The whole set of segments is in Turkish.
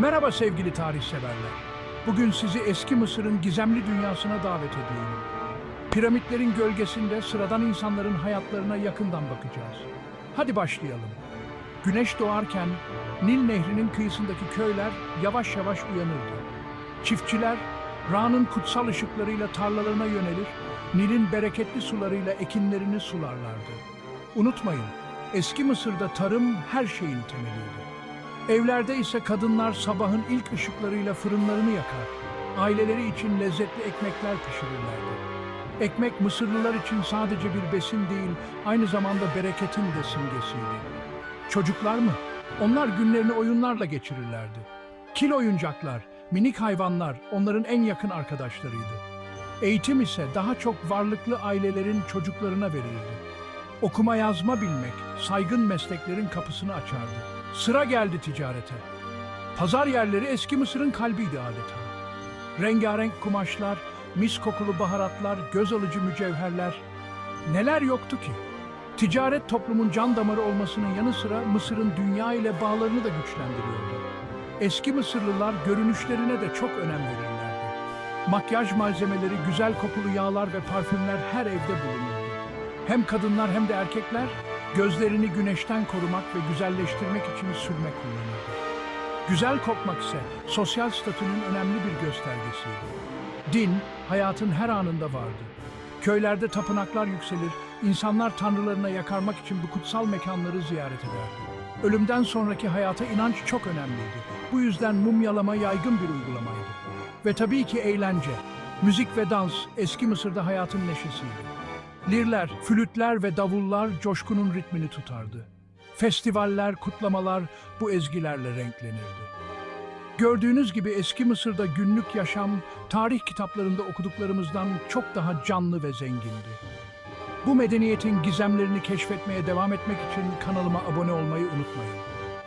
Merhaba sevgili tarih severler. Bugün sizi eski Mısır'ın gizemli dünyasına davet ediyorum. Piramitlerin gölgesinde sıradan insanların hayatlarına yakından bakacağız. Hadi başlayalım. Güneş doğarken Nil Nehri'nin kıyısındaki köyler yavaş yavaş uyanırdı. Çiftçiler Ra'nın kutsal ışıklarıyla tarlalarına yönelir, Nil'in bereketli sularıyla ekinlerini sularlardı. Unutmayın, eski Mısır'da tarım her şeyin temeliydi. Evlerde ise kadınlar sabahın ilk ışıklarıyla fırınlarını yakar. Aileleri için lezzetli ekmekler pişirirlerdi. Ekmek Mısırlılar için sadece bir besin değil, aynı zamanda bereketin de simgesiydi. Çocuklar mı? Onlar günlerini oyunlarla geçirirlerdi. Kil oyuncaklar, minik hayvanlar onların en yakın arkadaşlarıydı. Eğitim ise daha çok varlıklı ailelerin çocuklarına verilirdi. Okuma yazma bilmek, saygın mesleklerin kapısını açardı. Sıra geldi ticarete. Pazar yerleri eski Mısır'ın kalbiydi adeta. Rengarenk kumaşlar, mis kokulu baharatlar, göz alıcı mücevherler. Neler yoktu ki? Ticaret toplumun can damarı olmasının yanı sıra Mısır'ın dünya ile bağlarını da güçlendiriyordu. Eski Mısırlılar görünüşlerine de çok önem verirlerdi. Makyaj malzemeleri, güzel kokulu yağlar ve parfümler her evde bulunurdu. Hem kadınlar hem de erkekler gözlerini güneşten korumak ve güzelleştirmek için sürme kullanırdı. Güzel kokmak ise sosyal statünün önemli bir göstergesiydi. Din, hayatın her anında vardı. Köylerde tapınaklar yükselir, insanlar tanrılarına yakarmak için bu kutsal mekanları ziyaret ederdi. Ölümden sonraki hayata inanç çok önemliydi. Bu yüzden mumyalama yaygın bir uygulamaydı. Ve tabii ki eğlence. Müzik ve dans eski Mısır'da hayatın neşesiydi. Lirler, flütler ve davullar coşkunun ritmini tutardı. Festivaller, kutlamalar bu ezgilerle renklenirdi. Gördüğünüz gibi eski Mısır'da günlük yaşam, tarih kitaplarında okuduklarımızdan çok daha canlı ve zengindi. Bu medeniyetin gizemlerini keşfetmeye devam etmek için kanalıma abone olmayı unutmayın.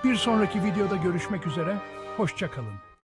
Bir sonraki videoda görüşmek üzere, hoşça kalın.